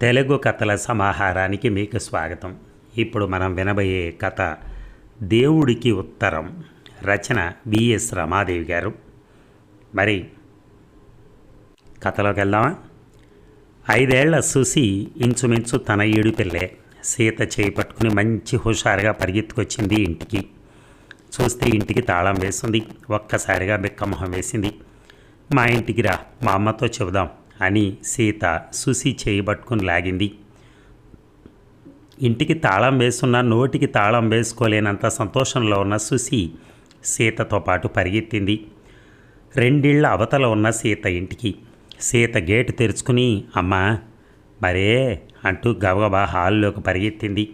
తెలుగు కథల సమాహారానికి మీకు స్వాగతం. ఇప్పుడు మనం వినబోయే కథ దేవుడికి ఉత్తరం. రచన బిఎస్ రమాదేవి గారు. మరి కథలోకి వెళ్దామా? ఐదేళ్ళ సుసి ఇంచుమించు తన ఏడు పిల్లే సీత చేయి పట్టుకుని మంచి హుషారుగా పరిగెత్తుకొచ్చింది ఇంటికి. చూస్తే ఇంటికి తాళం వేసింది. ఒక్కసారిగా బిక్కమొహం వేసింది. మా ఇంటికి రా మా అమ్మతో చెబుదాం. అని సీత సుసి చేయి పట్టుకుని లాగింది. ఇంటికి తాళం వేస్తున్న నోటికి తాళం వేసుకోలేనంత సంతోషంలో ఉన్న సుసి సీతతో పాటు పరిగెత్తింది. రెండిళ్ళ అవతల ఉన్న సీత ఇంటికి. సీత గేటు తెరుచుకుని అమ్మా మరే అంటూ గబగబా హాల్లోకి పరిగెత్తింది.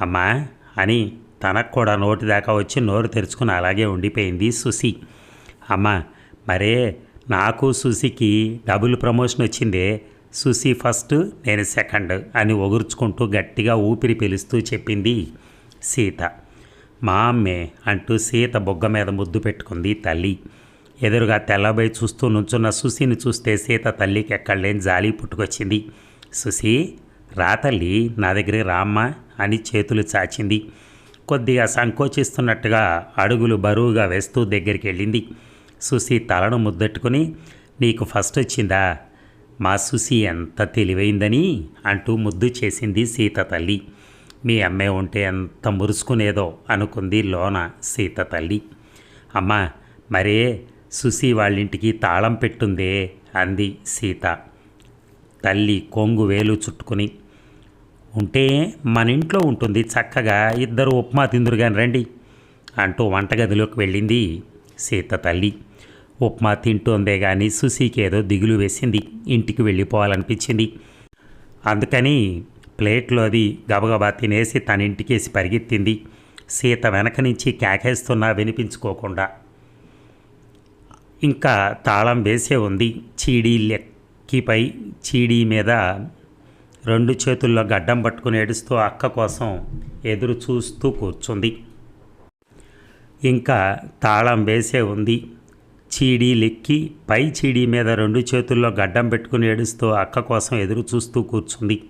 అమ్మా అని తనకు కూడా నోటి దాకా వచ్చి నోరు తెరుచుకుని అలాగే ఉండిపోయింది సుసి. అమ్మా మరే నాకు సుసికి డబుల్ ప్రమోషన్ వచ్చిందే సుసి ఫస్ట్ నేను సెకండ్ అని ఒగుర్చుకుంటూ గట్టిగా ఊపిరి పిలుస్తూ చెప్పింది సీత. మా అమ్మే అంటూ సీత బొగ్గ మీద ముద్దు పెట్టుకుంది తల్లి. ఎదురుగా తెల్లబై చూస్తూ నుంచున్న సుసిని చూస్తే సీత తల్లికి ఎక్కడలేని జాలి పుట్టుకొచ్చింది. సుసి రా తల్లి నా దగ్గరికి రామ్మా అని చేతులు చాచింది. కొద్దిగా సంకోచిస్తున్నట్టుగా అడుగులు బరువుగా వేస్తూ దగ్గరికి వెళ్ళింది. సుసి తలను ముద్దెట్టుకుని నీకు ఫస్ట్ వచ్చిందా? మా సుసి ఎంత తెలివైందని? అంటూ ముద్దు చేసింది సీత తల్లి. మీ అమ్మే ఉంటే ఎంత మురుసుకునేదో అనుకుంది లోన సీత తల్లి. అమ్మా మరే సుసి వాళ్ళింటికి తాళం పెట్టుందే అంది సీత తల్లి కొంగు వేలు చుట్టుకుని. ఉంటే మన ఇంట్లో ఉంటుంది చక్కగా ఇద్దరు ఉప్మా తిందురుగాని రండి అంటూ వంటగదిలోకి వెళ్ళింది సీత తల్లి. ఉప్మా తింటోందే కానీ సుశీకి ఏదో దిగులు వేసింది. ఇంటికి వెళ్ళిపోవాలనిపించింది. అందుకని ప్లేట్లో అది గబగబా తినేసి తన ఇంటికేసి పరిగెత్తింది. సీత వెనక నుంచి కేకేస్తున్నా వినిపించుకోకుండా. ఇంకా తాళం వేసే ఉంది. చీడీ లెక్కిపై చీడీ మీద రెండు చేతుల్లో గడ్డం పట్టుకుని ఏడుస్తూ అక్క కోసం ఎదురు చూస్తూ కూర్చుంది. ఇంకా తాళం వేసే ఉంది. చీడీ లెక్కి పై చీడీ మీద రెండు చేతుల్లో గడ్డం పెట్టుకుని ఏడుస్తూ అక్క కోసం ఎదురు చూస్తూ కూర్చుంది.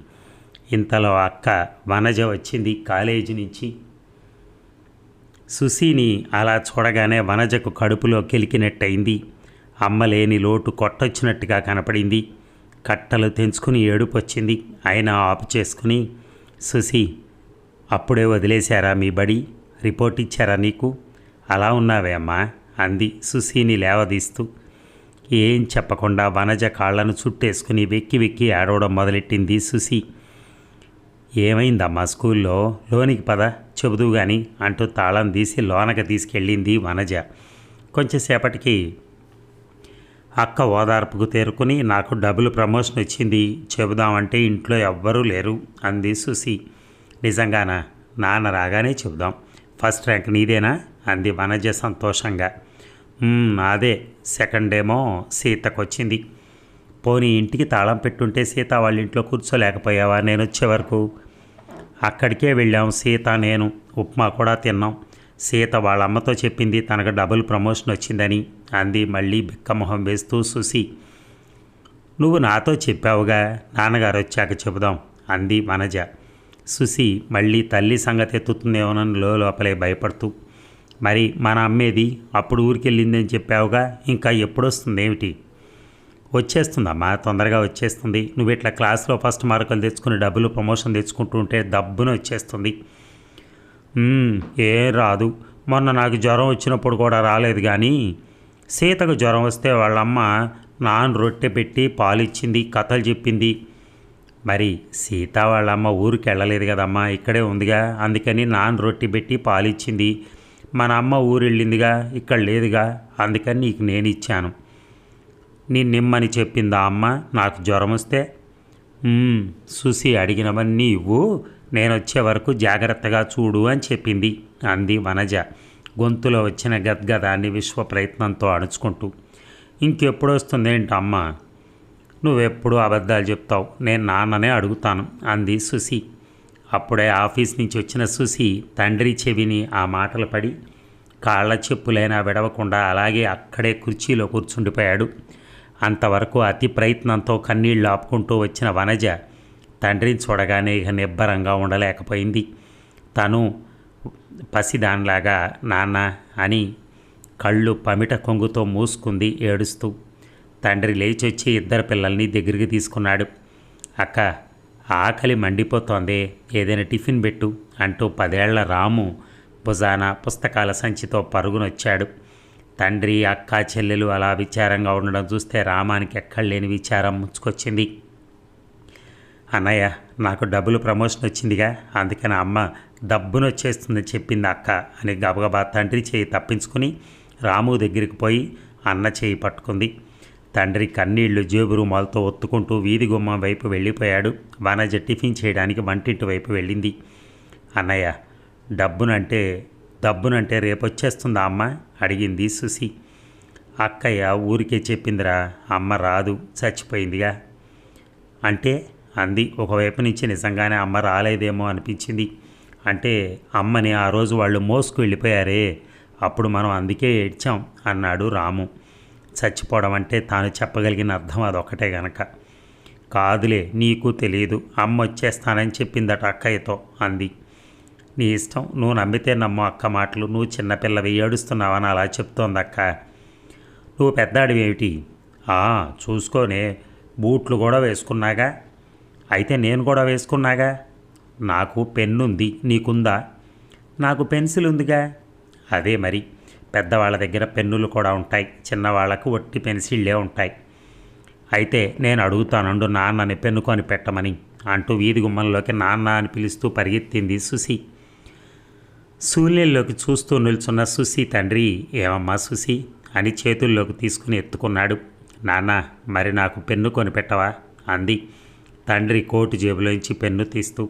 ఇంతలో అక్క వనజ వచ్చింది కాలేజీ నుంచి. సుశీని అలా చూడగానే వనజకు కడుపులో కెలికినట్టయింది. అమ్మ లేని లోటు కొట్టొచ్చినట్టుగా కనపడింది. కట్టలు తెంచుకుని ఏడుపు వచ్చింది అయినా ఆపు చేసుకుని సుసి అప్పుడే వదిలేశారా మీ బడి? రిపోర్ట్ ఇచ్చారా నీకు? అలా ఉన్నావే అమ్మా. అంది సుశీని లేవదీస్తూ. ఏం చెప్పకుండా వనజ కాళ్ళను చుట్టేసుకుని వెక్కి వెక్కి ఆడవడం మొదలెట్టింది సుసి ఏమైందమ్మా స్కూల్లో? లోనికి పద చెబుదు గాని అంటూ తాళం తీసి లోనకి తీసుకెళ్ళింది వనజ. కొంచెంసేపటికి అక్క ఓదార్పుకు తేరుకుని నాకు డబుల్ ప్రమోషన్ వచ్చింది చెబుదామంటే ఇంట్లో ఎవ్వరూ లేరు అంది సుసి నిజంగానా? నాన్న రాగానే చెబుదాం. ఫస్ట్ ర్యాంక్ నీదేనా? అంది వనజ సంతోషంగా. అదే సెకండ్ ఏమో సీతకొచ్చింది. పోనీ ఇంటికి తాళం పెట్టుంటే సీత వాళ్ళ ఇంట్లో కూర్చోలేకపోయావా? నేను వచ్చే వరకు. అక్కడికే వెళ్ళాం సీత నేను. ఉప్మా కూడా తిన్నాం. సీత వాళ్ళ అమ్మతో చెప్పింది తనకు డబుల్ ప్రమోషన్ వచ్చిందని అంది మళ్ళీ బిక్కమొహం వేస్తూ సుసి నువ్వు నాతో చెప్పావుగా. నాన్నగారు వచ్చాక చెబుదాం అంది వనజ. సుసి మళ్ళీ తల్లి సంగతి ఎత్తుతుందేమోనని లోపలే భయపడుతూ. మరి మన అమ్మేది అప్పుడు ఊరికెళ్ళిందని చెప్పావుగా ఇంకా ఎప్పుడొస్తుంది ఏమిటి వచ్చేస్తుందమ్మా తొందరగా వచ్చేస్తుంది. నువ్వు ఇట్లా క్లాస్లో ఫస్ట్ మార్కులు తెచ్చుకుని డబ్బులు ప్రమోషన్ తెచ్చుకుంటూ ఉంటే డబ్బున వచ్చేస్తుంది. ఏం రాదు. మొన్న నాకు జ్వరం వచ్చినప్పుడు కూడా రాలేదు కానీ సీతకు జ్వరం వస్తే వాళ్ళమ్మ నాన్ రొట్టె పెట్టి పాలిచ్చింది కథలు చెప్పింది. మరి సీత వాళ్ళమ్మ ఊరికి వెళ్ళలేదు కదమ్మా ఇక్కడే ఉందిగా అందుకని నాన్ రొట్టె పెట్టి పాలిచ్చింది. మన అమ్మ ఊరెళ్ళిందిగా వెళ్ళిందిగా ఇక్కడ లేదుగా అందుకని నీకు నేను ఇచ్చాను నిన్నిమ్మని నిమ్మని చెప్పిందా అమ్మ? నాకు జ్వరం వస్తే "మ్మ్, సుసి అడిగినవన్నీ ఇవ్వు నేను వచ్చే వరకు జాగ్రత్తగా చూడు అని చెప్పింది అంది వనజ గొంతులో వచ్చిన గద్గదాన్ని విశ్వ ప్రయత్నంతో అణుచుకుంటూ. ఇంకెప్పుడు వస్తుందేంటి అమ్మ? నువ్వెప్పుడు అబద్ధాలు చెప్తావు? నేను నాన్ననే అడుగుతాను అంది సుసి అప్పుడే ఆఫీస్ నుంచి వచ్చిన సుసి తండ్రి చెవిని ఆ మాటలు పడి కాళ్ళ చెప్పులైనా విడవకుండా అలాగే అక్కడే కుర్చీలో కూర్చుండిపోయాడు. అంతవరకు అతి ప్రయత్నంతో కన్నీళ్ళు ఆపుకుంటూ వచ్చిన వనజ తండ్రిని చూడగానే ఇక నిబ్బరంగా ఉండలేకపోయింది. తను పసిదానిలాగా నాన్న అని కళ్ళు పమిట కొంగుతో మూసుకుంది ఏడుస్తూ. తండ్రి లేచి వచ్చి ఇద్దరు పిల్లల్ని దగ్గరికి తీసుకున్నాడు. అక్క ఆకలి మండిపోతోంది ఏదైనా టిఫిన్ పెట్టు అంటూ పదేళ్ళ రాము భుజాన పుస్తకాల సంచితో పరుగునొచ్చాడు. తండ్రి అక్క చెల్లెలు అలా విచారంగా ఉండడం చూస్తే రామానికి ఎక్కడలేని విచారం ముచ్చుకొచ్చింది అన్నయ్య నాకు డబ్బులు ప్రమోషన్ వచ్చిందిగా అందుకని అమ్మ డబ్బును వచ్చేస్తుందని చెప్పింది అక్క అని గబగబా తండ్రి చేయి తప్పించుకుని రాము దగ్గరికి పోయి అన్న చేయి పట్టుకుంది. తండ్రి కన్నీళ్ళు జేబు రుమాలతో ఒత్తుకుంటూ వీధి గుమ్మం వైపు వెళ్ళిపోయాడు. వనజ టిఫిన్ చేయడానికి వంటింటి వైపు వెళ్ళింది. అన్నయ్య డబ్బునంటే డబ్బునంటే రేపొచ్చేస్తుందా అమ్మ? అడిగింది సుసి అక్కయ్య ఊరికే చెప్పిందిరా అమ్మ రాదు చచ్చిపోయిందిగా. అంటే? అంది. ఒకవైపు నుంచి నిజంగానే అమ్మ రాలేదేమో అనిపించింది. అంటే అమ్మని ఆ రోజు వాళ్ళు మోసుకు వెళ్ళిపోయారే అప్పుడు మనం అందుకే ఏడ్చాం అన్నాడు రాము. చచ్చిపోవడం అంటే తాను చెప్పగలిగిన అర్థం అదొకటే గనక. కాదులే నీకు తెలియదు అమ్మ వచ్చేస్తానని చెప్పిందట అక్కయ్యతో అంది. నీ ఇష్టం నువ్వు నమ్మితే నమ్ము అక్క మాటలు. నువ్వు చిన్నపిల్లవి ఏడుస్తున్నావని అలా చెప్తోంది అక్క. నువ్వు పెద్దాడివేమిటి "ఆ, చూసుకోనే. బూట్లు కూడా వేసుకున్నాగా? అయితే నేను కూడా వేసుకున్నాగా? నాకు పెన్నుంది నీకుందా? నాకు పెన్సిల్ ఉందిగా అదే మరి. పెద్దవాళ్ళ దగ్గర పెన్నులు కూడా ఉంటాయి. చిన్నవాళ్ళకు ఒట్టి పెన్సిళ్ళే ఉంటాయి. అయితే నేను అడుగుతానండు నాన్నని పెన్నుకొని పెట్టమని అంటూ వీధి గుమ్మంలోకి నాన్న అని పిలుస్తూ పరిగెత్తింది సుసి శూన్యంలోకి చూస్తూ నిల్చున్న సుసి తండ్రి ఏమమ్మా సుసి అని చేతుల్లోకి తీసుకుని ఎత్తుకున్నాడు. నాన్న మరి నాకు పెన్ను కొనిపెట్టవా అంది. తండ్రి కోటు జేబులోంచి పెన్ను తీస్తూ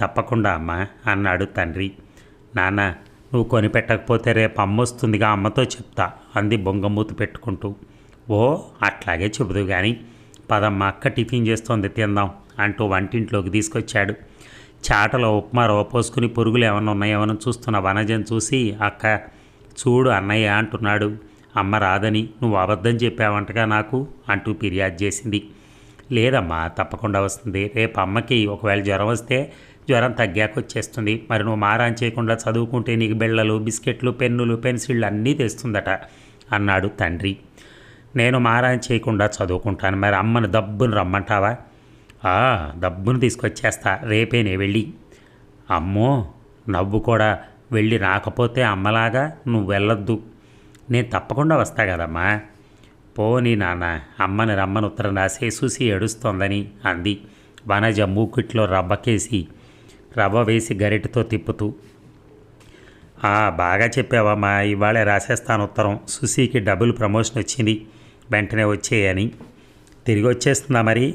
తప్పకుండా అమ్మా అన్నాడు తండ్రి. నాన్న నువ్వు కొనిపెట్టకపోతే రేపు అమ్మ వస్తుందిగా అమ్మతో చెప్తా అంది బొంగమూతి పెట్టుకుంటూ. ఓ అట్లాగే చెబుదు కానీ పదమ్మ అక్క టిఫిన్ చేస్తోంది తిందాం అంటూ వంటింట్లోకి తీసుకొచ్చాడు. చాటలో ఉప్మా రవ్వ పోసుకుని పురుగులు ఏమైనా ఉన్నాయేమని చూస్తున్న వనజను చూసి అక్క చూడు అన్నయ్య అంటున్నాడు. అమ్మ రాదని నువ్వు అబద్ధం చెప్పావంటగా నాకు అంటూ ఫిర్యాదు చేసింది. లేదమ్మా తప్పకుండా వస్తుంది. రేపు అమ్మకి ఒకవేళ జ్వరం వస్తే జ్వరం తగ్గాక వచ్చేస్తుంది మరి నువ్వు మారాన్ చేయకుండా చదువుకుంటే నీకు బిళ్ళలు బిస్కెట్లు పెన్నులు పెన్సిళ్ళు అన్నీ తెస్తుందట అన్నాడు తండ్రి. నేను మారాన్ చేయకుండా చదువుకుంటాను. మరి అమ్మను దబ్బును రమ్మంటావా? "ఆ, దబ్బును తీసుకొచ్చేస్తా. రేపేనే వెళ్ళి. అమ్మో నవ్వు కూడా. వెళ్ళి రాకపోతే అమ్మలాగా నువ్వు వెళ్ళొద్దు. నేను తప్పకుండా వస్తా కదమ్మా. పోనీ నాన్న అమ్మని రమ్మని ఉత్తరం రాసే చూసి ఏడుస్తోందని అంది. వనజ మూకిట్లో రబ్బకేసి రవ్వ వేసి గరిటతో తిప్పుతూ "ఆ, బాగా చెప్పావమ్మా ఇవాళే రాసేస్తాను ఉత్తరం. సుశీకి డబుల్ ప్రమోషన్ వచ్చింది. వెంటనే వచ్చేయని. తిరిగి వచ్చేస్తుందా మరి?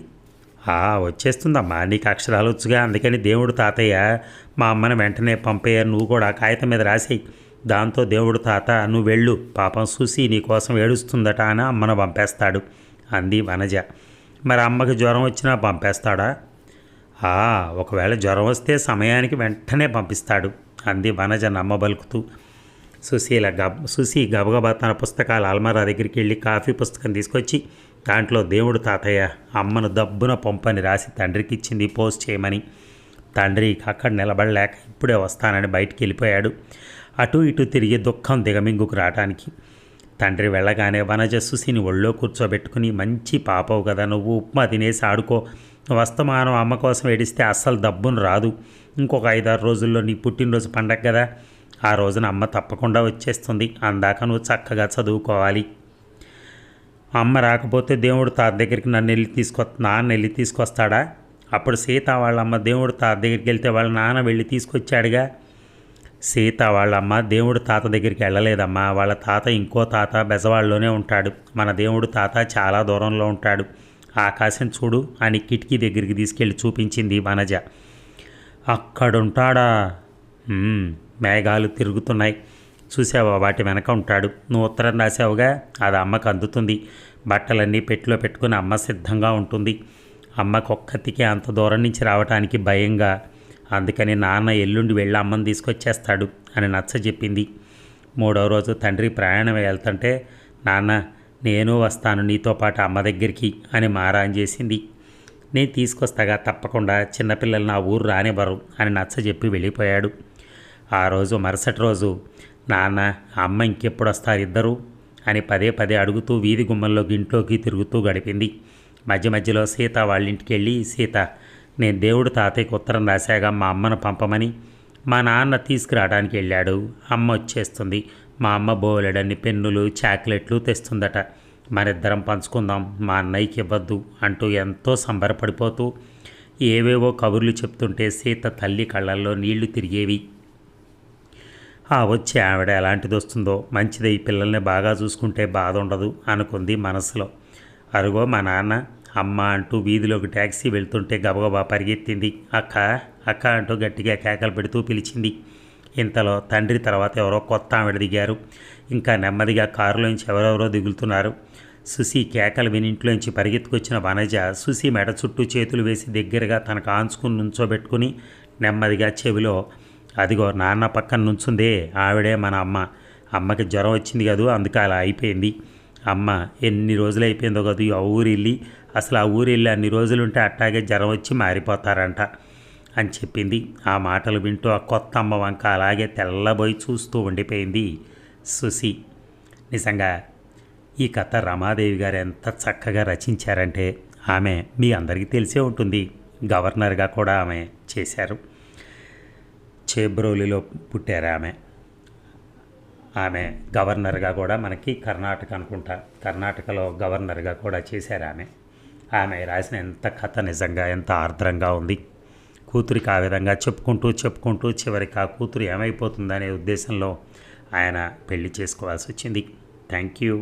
"ఆ, వచ్చేస్తుందమ్మా. నీకు అక్షరాలు వచ్చుగా. అందుకని దేవుడు తాతయ్య మా అమ్మని వెంటనే పంపేయ. నువ్వు కూడా కాగితం మీద రాసేయి. దాంతో దేవుడు తాత నువ్వు వెళ్ళు. పాపం చూసి నీ కోసం ఏడుస్తుందట అని అమ్మను పంపేస్తాడు. అంది వనజ. మరి అమ్మకి జ్వరం వచ్చినా పంపేస్తాడా? ఒకవేళ జ్వరం వస్తే సమయానికి వెంటనే పంపిస్తాడు అంది వనజ నమ్మబలుకుతూ. సుశీల గబ్ సుశీ గబగబా తన పుస్తకాల అల్మారా దగ్గరికి వెళ్ళి కాఫీ పుస్తకం తీసుకొచ్చి దాంట్లో దేవుడు తాతయ్య అమ్మను దబ్బున పంపని రాసి తండ్రికి ఇచ్చింది పోస్ట్ చేయమని. తండ్రి అక్కడ నిలబడలేక ఇప్పుడే వస్తానని బయటికి వెళ్ళిపోయాడు. అటు ఇటు తిరిగి దుఃఖం దిగమింగుకు రావటానికి. తండ్రి వెళ్ళగానే వనజ సుశీని ఒళ్ళో కూర్చోబెట్టుకుని మంచి పాపవు కదా నువ్వు ఉప్మా తినేసి ఆడుకో వస్తమానం అమ్మ కోసం ఏడిస్తే అస్సలు దబ్బును రాదు. ఇంకొక ఐదారు రోజుల్లో నీ పుట్టినరోజు పండగ కదా. ఆ రోజున అమ్మ తప్పకుండా వచ్చేస్తుంది. అందాక నువ్వు చక్కగా చదువుకోవాలి. అమ్మ రాకపోతే దేవుడు తాత దగ్గరికి నన్ను వెళ్ళి తీసుకొ నాన్న వెళ్ళి తీసుకొస్తాడా? అప్పుడు సీత వాళ్ళ అమ్మ దేవుడు తాత దగ్గరికి వెళ్తే వాళ్ళ నాన్న వెళ్ళి తీసుకొచ్చాడుగా. సీత వాళ్ళమ్మ దేవుడు తాత దగ్గరికి వెళ్ళలేదమ్మా. వాళ్ళ తాత ఇంకో తాత బెజవాడలోనే ఉంటాడు. మన దేవుడు తాత చాలా దూరంలో ఉంటాడు. ఆకాశం చూడు అని కిటికీ దగ్గరికి తీసుకెళ్ళి చూపించింది వనజ. అక్కడుంటాడా? మేఘాలు తిరుగుతున్నాయి. చూసావా వాటి వెనక ఉంటాడు. నువ్వు ఉత్తరం రాసావుగా అది అమ్మకు అందుతుంది. బట్టలన్నీ పెట్టిలో పెట్టుకుని అమ్మ సిద్ధంగా ఉంటుంది. అమ్మకు ఒక్కతికి అంత దూరం నుంచి రావటానికి భయంగా. అందుకని నాన్న ఎల్లుండి వెళ్ళి అమ్మని తీసుకొచ్చేస్తాడు అని నచ్చ చెప్పింది మూడో రోజు తండ్రి ప్రయాణం వెళ్తుంటే నాన్న నేను వస్తాను నీతో పాటు అమ్మ దగ్గరికి అని మారాన్ చేసింది. నేను తీసుకొస్తాగా తప్పకుండా చిన్నపిల్లలు నా ఊరు రానివ్వరు అని నచ్చ చెప్పి వెళ్ళిపోయాడు. ఆ రోజు మరుసటి రోజు నాన్న అమ్మ ఇంకెప్పుడు వస్తారు ఇద్దరు? అని పదే పదే అడుగుతూ వీధి గుమ్మంలోకి ఇంట్లోకి తిరుగుతూ గడిపింది. మధ్య మధ్యలో సీత వాళ్ళ ఇంటికి వెళ్ళి సీత నేను దేవుడు తాతయ్యకు ఉత్తరం రాశాగా మా అమ్మను పంపమని మా నాన్న తీసుకురావడానికి వెళ్ళాడు. అమ్మ వచ్చేస్తుంది. మా అమ్మ బోలెడన్ని పెన్నులు చాక్లెట్లు తెస్తుందట. మనిద్దరం పంచుకుందాం మా అన్నయ్యకి ఇవ్వద్దు అంటూ ఎంతో సంబరపడిపోతూ ఏవేవో కబుర్లు చెప్తుంటే సీత తల్లి కళ్ళల్లో నీళ్ళు తిరిగేవి. ఆ వచ్చే ఆవిడ ఎలాంటిది వస్తుందో మంచిదే ఈ పిల్లల్ని బాగా చూసుకుంటే బాధ ఉండదు అనుకుంది మనసులో. అరుగో మా నాన్న అమ్మ అంటూ వీధిలోకి ట్యాక్సీ వెళ్తుంటే గబగబా పరిగెత్తింది. అక్క అక్క అంటూ గట్టిగా కేకలు పెడుతూ పిలిచింది. ఇంతలో తండ్రి తర్వాత ఎవరో కొత్త ఆవిడ దిగారు. ఇంకా నెమ్మదిగా కారులోంచి ఎవరెవరో దిగులుతున్నారు. సుసి కేకలు విని ఇంట్లోంచి పరిగెత్తుకొచ్చిన వనజ సుసి మెడ చుట్టూ చేతులు వేసి దగ్గరగా తనకు ఆంచుకుని నుంచోబెట్టుకుని నెమ్మదిగా చెవిలో అదిగో నాన్న పక్కన నుంచుందే ఆవిడే మన అమ్మ. అమ్మకి జ్వరం వచ్చింది కదూ అందుకే అలా అయిపోయింది. అమ్మ ఎన్ని రోజులు అయిపోయిందో కదూ ఆ ఊరు వెళ్ళి అసలు ఆ ఊరు వెళ్ళి అన్ని రోజులు ఉంటే అట్టాగే జ్వరం వచ్చి మారిపోతారంట. అని చెప్పింది. ఆ మాటలు వింటూ ఆ కొత్త అమ్మ వంక అలాగే తెల్లబోయి చూస్తూ ఉండిపోయింది సుసి నిజంగా ఈ కథ రమాదేవి గారు ఎంత చక్కగా రచించారంటే ఆమె మీ అందరికీ తెలిసే ఉంటుంది. గవర్నర్గా కూడా ఆమె చేశారు. చేబ్రోలిలో పుట్టారు ఆమె. ఆమె గవర్నర్గా కూడా మనకి కర్ణాటక అనుకుంటా. కర్ణాటకలో గవర్నర్గా కూడా చేశారు ఆమె. ఆమె రాసిన ఎంత కథ నిజంగా ఎంత ఆర్ద్రంగా ఉంది. కూతురికి ఆ విధంగా చెప్పుకుంటూ చెప్పుకుంటూ చివరికి ఆ కూతురు ఏమైపోతుందనే ఉద్దేశంలో ఆయన పెళ్ళి చేసుకోవాల్సి వచ్చింది. Thank you.